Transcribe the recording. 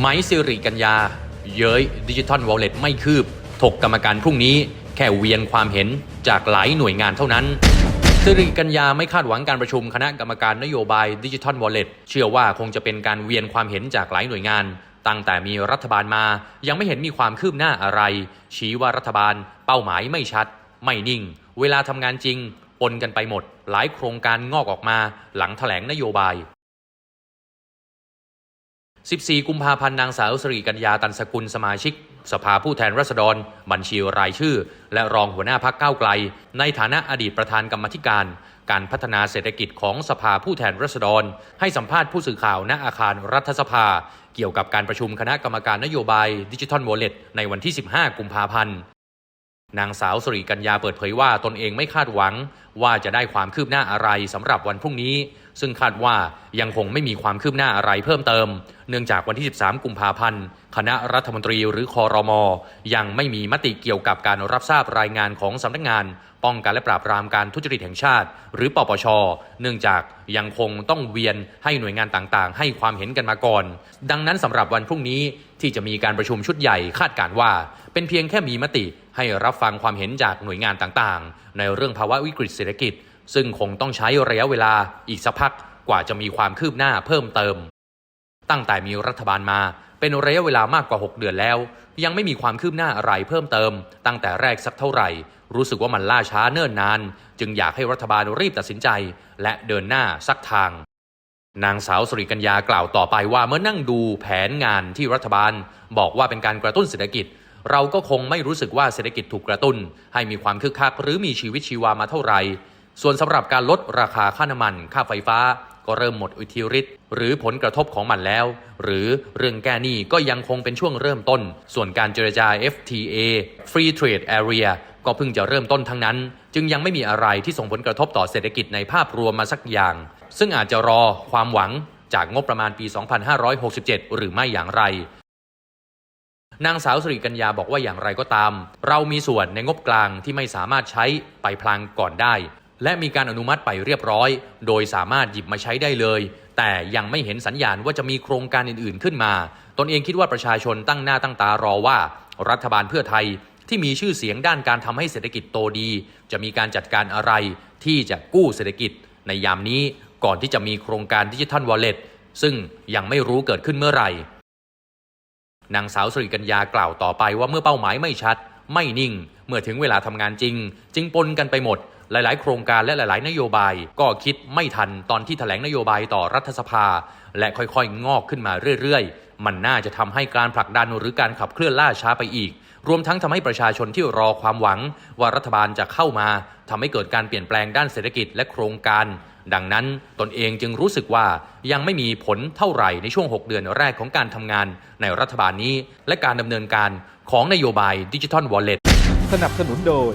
ไม้สิริกัญญา เย้ยดิจิทัลวอลเล็ตไม่คืบ ถกกรรมการพรุ่งนี้ แค่เวียนความเห็นจากหลายหน่วยงานเท่านั้นสิริกัญญาไม่คาดหวังการประชุมคณะกรรมการนโยบายดิจิทัลวอลเล็ตเชื่อว่าคงจะเป็นการเวียนความเห็นจากหลายหน่วยงาน ตั้งแต่มีรัฐบาลมา ยังไม่เห็นมีความคืบหน้าอะไร ชี้ว่ารัฐบาล เป้าหมายไม่ชัด ไม่นิ่ง เวลาทำงานจริงปนกันไปหมด หลายโครงการงอกออกมา หลังแถลงนโยบาย 14 กุมภาพันธ์นางสาวสรีกัญญาตันสกุลสมาชิก สภาผู้แทนราษฎร บัญชีรายชื่อ และรองหัวหน้าพักก้าวไกล ในฐานะอดีตประธานกรรมธิการ การพัฒนาเศรษฐกิจของสภาผู้แทนราษฎร ให้สัมภาษณ์ผู้สื่อข่าวณอาคารรัฐสภา เกี่ยวกับการประชุมคณะกรรมการนโยบายดิจิทัลวอลเล็ตในวันที่ 15 กุมภาพันธ์ นางสาวสุริกัญญาเปิดเผยว่าตนเองไม่คาดหวัง ว่าจะได้ความคืบหน้าอะไรสำหรับวันพรุ่งนี้ ซึ่งคาดว่ายังคงไม่มีความคืบหน้าอะไรเพิ่มเติม เนื่องจากวันที่ 13 กุมภาพันธ์ คณะรัฐมนตรีหรือคอรมอยังไม่มีมติเกี่ยวกับการรับทราบรายงานของสำนักงาน ป้องกันและปราบปรามการทุจริตแห่งชาติ หรือปปช เนื่องจากยังคงต้องเวียนให้หน่วยงานต่างๆ ให้ความเห็นกันมาก่อน ดังนั้นสำหรับวันพรุ่งนี้ ที่จะมีการประชุมชุดใหญ่คาดการว่า เป็นเพียงแค่มีมติให้รับฟังความเห็นจากหน่วยงานต่างๆ ในเรื่องภาวะวิกฤตเศรษฐกิจ ซึ่งคงต้องใช้ระยะเวลาอีกสักพักกว่าจะมีความคืบหน้าเพิ่มเติม ตั้งแต่มีรัฐบาลมาเป็นระยะเวลามากกว่า 6 เดือนแล้ว ยังไม่มีความคืบหน้าอะไรเพิ่มเติม ตั้งแต่แรกสักเท่าไหร่ รู้สึกว่ามันล่าช้าเนิ่นนาน จึงอยากให้รัฐบาลรีบตัดสินใจ และเดินหน้าสักทาง นางสาวสุริกัญญากล่าวต่อไปว่าเมื่อนั่งดูแผนงานที่รัฐบาล บอกว่าเป็นการกระตุ้นเศรษฐกิจ เราก็คงไม่รู้สึกว่าเศรษฐกิจถูกกระตุ้น ให้มีความคึกคักหรือมีชีวิตชีวามาเท่าไหร่ส่วนสำหรับการลดราคาค่าน้ำมัน ค่าไฟฟ้า ก็เริ่มหมดอิทธิฤทธิ์หรือผลกระทบของมันแล้ว หรือเรื่องแก้หนี้ก็ยังคงเป็นช่วงเริ่มต้น ส่วนการเจรจา FTA Free Trade Area ก็เพิ่งจะเริ่มต้นทั้งนั้น จึงยังไม่มีอะไรที่ส่งผลกระทบต่อเศรษฐกิจในภาพรวมมาสักอย่าง ซึ่งอาจจะรอความหวังจากงบประมาณปี 2567 หรือไม่อย่างไรนางสาวสิริกัญญาบอกว่าอย่างไรก็ตาม เรามีส่วนในงบกลางที่ไม่สามารถใช้ไปพลางก่อนได้ และมีการอนุมัติไปเรียบร้อย โดยสามารถหยิบมาใช้ได้เลย แต่ยังไม่เห็นสัญญาณว่าจะมีโครงการอื่นๆขึ้นมา ตนเองคิดว่าประชาชนตั้งหน้าตั้งตารอว่า รัฐบาลเพื่อไทยที่มีชื่อเสียงด้านการทำให้เศรษฐกิจโตดี จะมีการจัดการอะไรที่จะกู้เศรษฐกิจ ในยามนี้ก่อนที่จะมีโครงการดิจิทัลวอลเล็ตซึ่งยังไม่รู้เกิดขึ้นเมื่อไหร่นางสาวสุริกัญญากล่าวต่อไปว่าเมื่อเป้าหมายไม่ชัด ไม่นิ่ง เมื่อถึงเวลาทำงานจริง จึงปนกันไปหมด หลาย ๆ โครงการและหลาย ๆ นโยบาย ก็คิดไม่ทันตอนที่แถลงนโยบายต่อรัฐสภา และค่อย ๆ งอกขึ้นมาเรื่อย ๆ มันน่าจะทำให้การผลักดันหรือการขับเคลื่อนล่าช้าไปอีก รวมทั้งทำให้ประชาชนที่รอความหวัง ว่ารัฐบาลจะเข้ามาทำให้เกิดการเปลี่ยนแปลงด้านเศรษฐกิจและโครงการ ดังนั้นตนเองจึงรู้สึกว่ายังไม่มีผลเท่าไหร่ในช่วง 6 เดือนแรกของการทำงาน ในรัฐบาลนี้ และการดำเนินการของนโยบายดิจิทัลวอลเล็ตสนับสนุนโดย